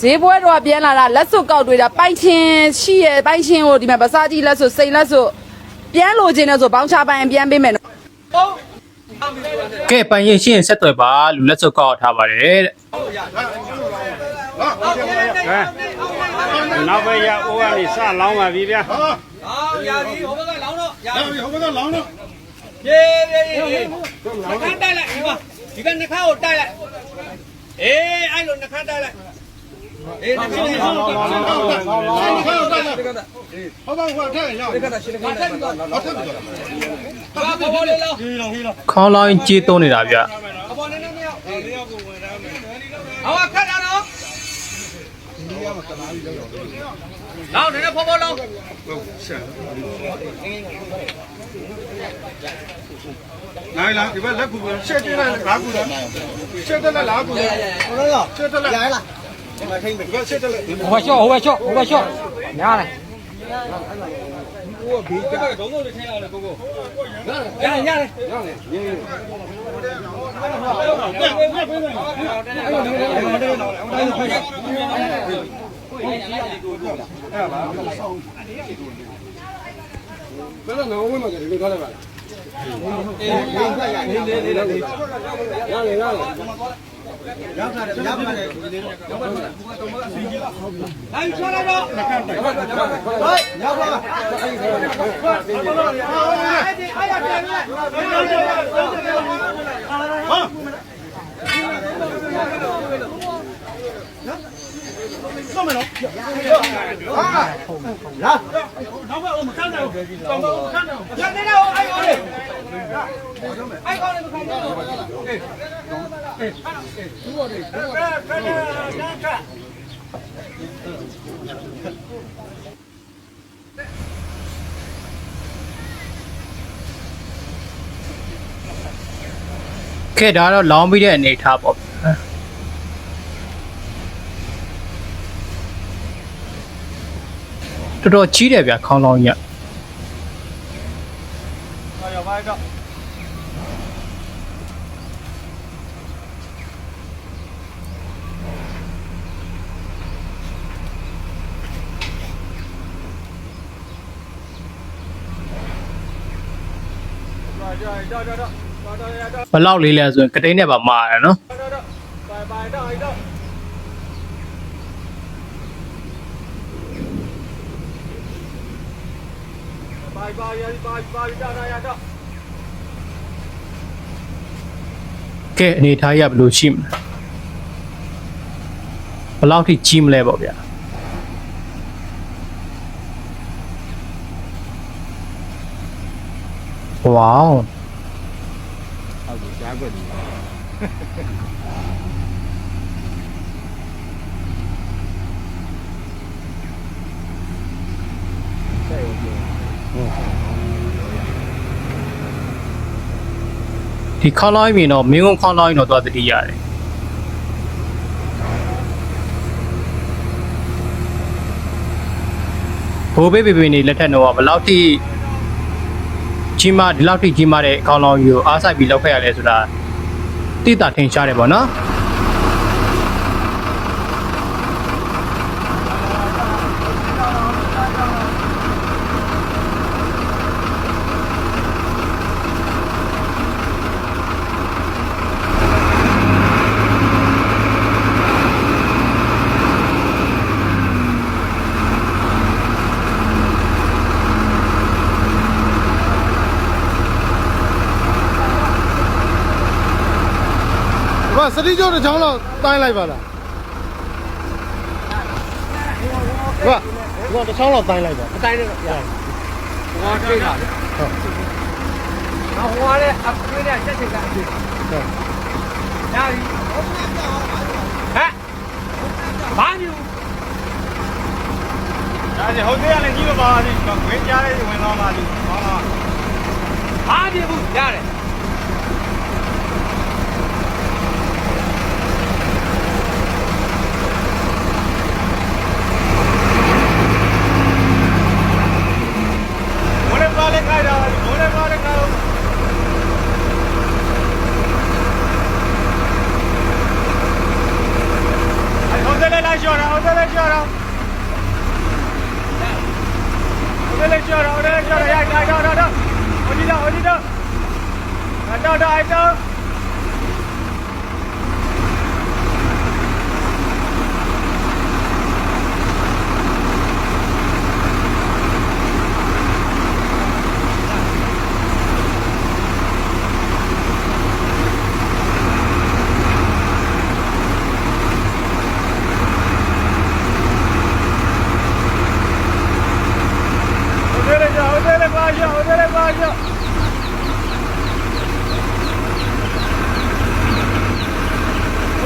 ဈေးပွဲတော့ပြန်လာတာလက်စွပ်ကောက်တွေးတာပိုင်ချင်းရှိရယ်ပိုင်ချင်းကိုဒီမှာပစားကြီးလက်စွပ်စိန်လက်စွပ်ပြန်လိုချင်တယ်ဆိုဘောင်းချပိုင်ပြန်ပေးမယ်နော်ဟုတ်ကဲပိုင်ရင်ရှင်းဆက်သွယ်ပါလူလက်စွပ်ကောက်ထားပါတယ်တဲ့နောက်ပဲရအိုးကနေစလောင်းပါပြီဗျာဟုတ်ရာဒီဟိုဘက်ကလောင်းတော့ရာဒီဟိုဘက်ကလောင်းတော့ရေရေရေခန်းတိုက်လိုက်ဒီမှာဒီကနှခါကိုတိုက်လိုက်အေးအဲ့လိုနှခါတိုက်လိုက် အေးဒီကောင်ကဟောပါဟောထဲရောက်ဒီကတာရှင်ကောင်ကနောက်ထပ်ပြီးတော့လာပေါ်လေးလားဟေးလားဟေးလားခေါင်းလောင်းကြေးသွင်းနေတာဗျအပေါ်နဲ့နဲ့မရောက်လေးရောက်ကိုဝင်တာမယ်ဟောခတ်တာနော်ဒီကမှာကလာပြီးလောက်တော့လောက်နေနေဖောဖောလောက်ဟုတ်ဆက်နိုင်လားဒီဘက်လက်ကူပဲရှက်တင်လိုက်လားကူလားရှက်တက်လိုက်လားကူလားဟုတ်လားရှက်တက်လိုက်လား ဟိုဘက်ရှော့ဟိုဘက်ရှော့ဟိုဘက်ရှော့ညားလိုက်ကိုကဘေးကကောင်းကောင်းလေးထိုင်ရတယ်ကိုကိုရရရရဘယ်လိုငေါဝင်မှာလဲဒီလိုထားလိုက်ပါလားအေးနေနေနေနေရလေရလေ ရောက်ပါတယ်ရောက်ပါတယ်ဒီလေးတော့ရောက်ပါတယ်ဒီကတော့မအစီကြီးလားဟာယူချလာတော့ရောက်ပါတယ်ရောက်ပါတယ်ရောက်ပါအဲ့ဒီဟာအဲ့ဒီအားရပြန်လာဟာ င်းပြီးတဲ့အနေထားပေါ့ တော်တော်ကြီးတယ်ဗျခေါင်းလောင်းကြီးကဘလောက်လေးလဲဆိုရင်ကတိန်းနဲ့ပါမာတယ်နော် ကဲအနေထားရဘယ်လိုရှိမလဲဘယ်လောက်ထိကြီးမလဲပေါ့ဗျာဝေါ ဒီခေါင်းလောင်းမြင်တော့မင်းကုန်းခေါင်းလောင်းရင်တော့သွားတတိရတယ်ဘိုးဘေးဘေဘေနေလက်ထက်တော့ဘယ်လောက်ထိကြီးမားဒီလောက်ထိကြီးမားတဲ့ခေါင်းလောင်းကြီးကိုအားဆိုင်ပြီးလောက်ခဲ့ရလဲဆိုတာတိတာထင်ရှားတယ်ပေါ့နော် စတိကျုံတစ်ချောင်းတော့တိုင်းလိုက်ပါလားဘာဘာတစ်ချောင်းတော့တိုင်းလိုက်ပါအတိုင်းနဲ့ရဟောတွေ့တာဟုတ်ဟောလည်းအတွေ့နဲ့ချက်ချက်ကအတွေ့ညာပြီဟမ်ဘာမျိုးဒါကြဟုတ်သေးရလဲကြီးမပါဘူးဝင်းကြားလေးဝင်သွားပါလိမ့်ဟောလားဘာပြဘူးရတယ် haydi.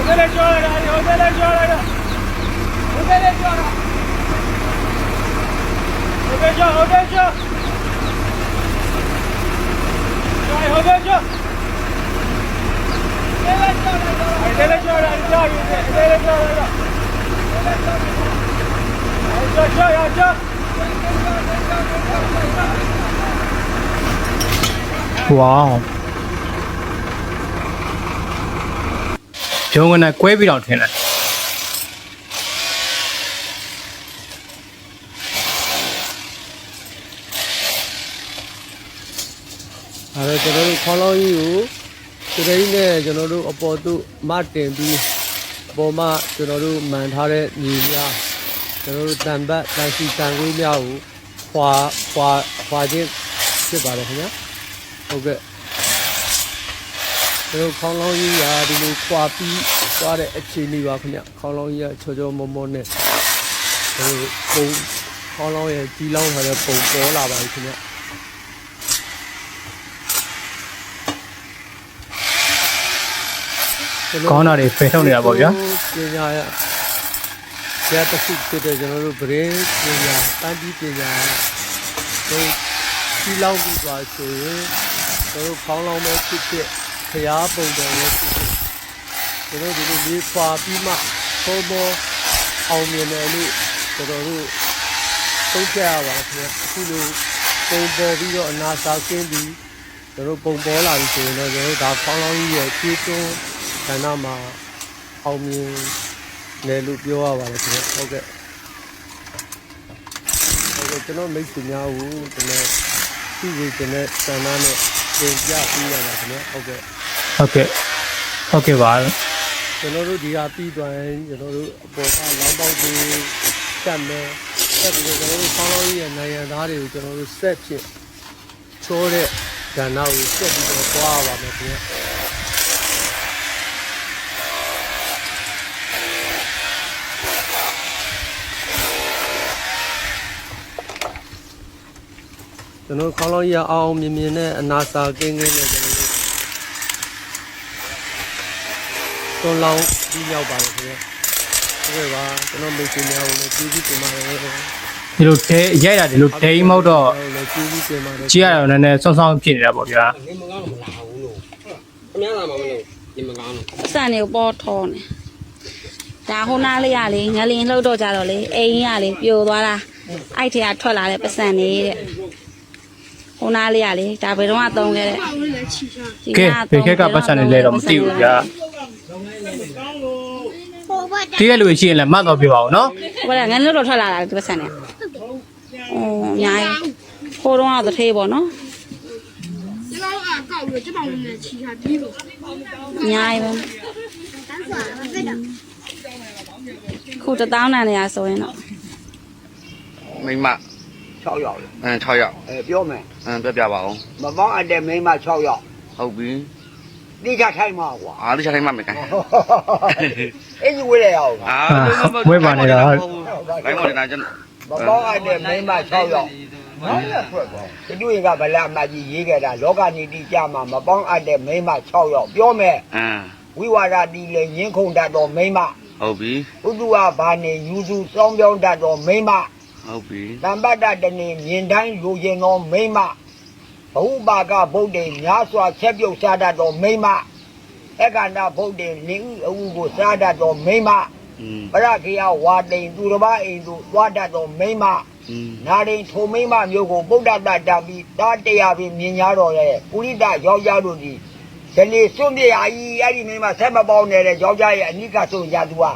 Udele giora, udele giora. Udele giora. Odeca, odeca. Çay odeca. Udele giora. Udele giora, çay. Udele giora. Udele giora. Aç aç aç. Aç aç aç. ဝေါဂျုံကနဲ့ကွဲပြီးတော့ထင်တယ်အဲတော့ကျွန်တော်တို့ခေါင်းလောင်းကြီးကိုစရိတ်နဲ့ကျွန်တော်တို့အပေါ်သို့မတင်ပြီးအပေါ်မှာကျွန်တော်တို့မှန်ထားတဲ့ညီများကျွန်တော်တို့တန်ပတ်တန်စီတန်ခွေးများကိုခွာခွာခွာခြင်းဖြစ်ပါတယ်ခင်ဗျာ ဟုတ်ကဲ့ကျွန်တော်ခေါင်းလောင်းကြီးကဒီလိုခွာပြီးသွားတဲ့အခြေအနေပါခင်ဗျခေါင်းလောင်းကြီးကချောချောမောမောနဲ့ကျွန်တော်တို့ပုံခေါင်းလောင်းရဲ့ကြီးလောင်းထားတဲ့ပုံပေါ်လာပါပြီခင်ဗျကောင်းတာတွေဖယ်ထုတ်နေတာပေါ့ဗျာပညာရဆရာတစ်ခုဖြစ်တဲ့ကျွန်တော်တို့ဗရင်ပညာတန်တီးပညာတို့ကြီးလောင်းပြီးသွားဆိုရင် ကျွန်တော်တို့ခေါင်းလောင်းမဲ့ဖြစ်ဖြစ်ဖျားပုံတော်ရဲ့ဖြစ်ဖြစ်ကျွန်တော်တို့ဒီလိုလေးပွာပြီးမှပုံပေါ်အောင်မြင်တယ်လို့ကျွန်တော်တို့သုံးဖြတ်ရပါခင်ဗျအခုလိုပုံပေါ်ပြီးတော့အနာစာကင်းပြီးကျွန်တော်ပုံပေါ်လာပြီဆိုရင်တော့ကျွန်တော်တို့ဒါခေါင်းလောင်းကြီးရဲ့ခြေတွန်းဌာနမှာအောင်မြင်တယ်လို့ပြောရပါတယ်ခင်ဗျဟုတ်ကဲ့ဟုတ်ကဲ့ကျွန်တော်မိတ်ဆွေများကိုကျွန်တော်သူ့ကိုကျွန်တော်ဌာနနဲ့ ပြင်ပြပြီးရတာခင်ဗျဟုတ်ကဲ့ဟုတ်ကဲ့ဟုတ်ကဲ့ပါကျွန်တော်တို့ဒီဟာပြီးသွားရင်ကျွန်တော်တို့အပေါ်ကလောင်းပေါက်တွေကတ်မယ်ဆက်ပြီးတော့ကျွန်တော်တို့ဆောင်းလောင်းကြီးရဲ့နိုင်ငံသားတွေကိုကျွန်တော်တို့ဆက်ဖြစ်ချိုးတဲ့ကဏ္ဍကိုဆက်ပြီးတော့ပွားပါမယ်ခင်ဗျ ကျွန်တော်ခေါင်းလောင်းရအောင်မြင်မြင်နဲ့အနာစာကင်းကင်းနဲ့ကျွန်တော်တို့တွန်းလောင်းပြီးရောက်ပါလို့ခင်ဗျဟုတ်ကဲ့ပါကျွန်တော်မိတ်ဆွေများကိုလည်းကျေးဇူးတင်ပါတယ်ဒီလိုတဲရိုက်တာဒီလိုဒိမ်းမဟုတ်တော့လည်းကျေးဇူးတင်ပါတယ်ကြည့်ရတော့နည်းနည်းဆောင်းဆောင်းဖြစ်နေတာပေါ့ဗျာနေမကောင်းမလာဘူးလို့အများလာမှာမလို့နေမကောင်းလို့စံနေကိုပေါ်ထောနေဒါဟိုနားလေးရလေငလင်လှုပ်တော့ကြတော့လေအိမ်ကြီးကလေပြိုသွားတာအဲ့ထဲကထွက်လာတဲ့ပစံနေတဲ့ ဟိုနားလေးရလေဒါဘယ်တော့မှသုံးခဲ့တဲ့ကဲဖေခက်ကပတ်စံနေလဲတော့မသိဘူးဗျာတိရလူရှိရင်လည်းမှတ်တော့ပြပါဦးနော်ဟိုကငန်းလို့တော့ထွက်လာတာပတ်စံနေအော်အများကြီးခိုးတော့သထေးပေါ့နော်ကျွန်တော်ကအကောက်လို့ကျွန်တော်လည်းချီထားပြီးလို့အများကြီးပဲခုတသောင်းတန်နေရဆိုရင်တော့မိမ့်မ 6ရောက်လေအင်း6ရောက်အဲပြောမယ်အင်းပြပြပါအောင်မပေါင်းအပ်တဲ့မိန်းမ6ရောက်ဟုတ်ပြီတိကျထိုင်မှာကွာအားလေးချတိုင်းမှမယ်ကန်အဲ့ဒီဝေးရအောင်အာဝဲပါနေတာဟုတ်လိုင်းမော်နေတာကျွန်မပေါင်းအပ်တဲ့မိန်းမ6ရောက်ဟုတ်လားဖွက်ကွာဒီတွေ့ကဗလာအမကြီးရေးခဲ့တာလောကနီတိကြမှာမပေါင်းအပ်တဲ့မိန်းမ6ရောက်ပြောမယ်အင်းဝိဝါဒတီလေညင်းခုန်တတ်တော်မိန်းမဟုတ်ပြီဥဒုဝဘာနေယူစုစောင်းပြောင်းတတ်တော်မိန်းမ ဟုတ်ပြီတမ္ပတတနေမြင်တိုင်းလူရင်သောမိမဘုဘာကဗုဒ္ဓေများစွာချက်ပြုတ်စားတတ်သောမိမအက္ခန္ဓဗုဒ္ဓေလင်းဥအုပ်ကိုစားတတ်သောမိမပရခေယဝါတိန်သူတစ်ပါးအိမ်သို့သွားတတ်သောမိမနာရင်ထိုမိမမျိုးကိုဗုဒ္ဓတတ္တပြီးတာတရားပြီးမြင်ရတော့လေပုရိသရောက်ရလို့ဒီ ဒီနေ့စွန့်ပြရကြီးအဲ့ဒီမိန်းမဆက်မပေါင်းနေတဲ့ယောက်ျားရဲ့အနိကဆိုရသူဟာ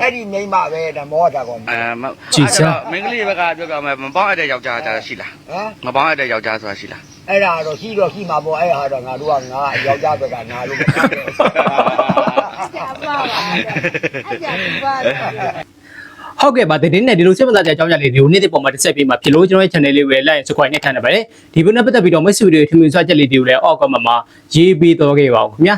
အဲ့ဒီမိန်းမပဲဓမောတာကောင်အဲမကြည်စမ်းမင်္ဂလိဘက်ကပြောပြမယ်မပေါင်းရတဲ့ယောက်ျားကြာရှိလားဟမ်မပေါင်းရတဲ့ယောက်ျားဆိုတာရှိလားအဲ့ဒါတော့ရှိတော့ရှိမှာပေါ့အဲ့ဟာတော့ငါတို့ကငါယောက်ျားဘက်ကငါလို့မပြောဘူး ဟုတ်ကဲ့ပါတဲ့တင်းနဲ့ဒီလိုစိတ်ဝင်စားတဲ့အကြောင်းအရာလေးတွေကိုနေ့တစ်ပေါ်မှာတစ်ဆက်ပြီးမှဖြစ်လို့ကျွန်တော်ရဲ့ channel လေးကိုလည်း like and subscribe နဲ့ထားနေပါတယ်ဒီဗီဒီယိုနဲ့ပတ်သက်ပြီးတော့မိတ်ဆွေတွေထင်မြင်ဆွချက်လေးတွေကိုလည်းအောက်ကမှာရေးပြီးတော့ခဲ့ပါဦးခင်ဗျာ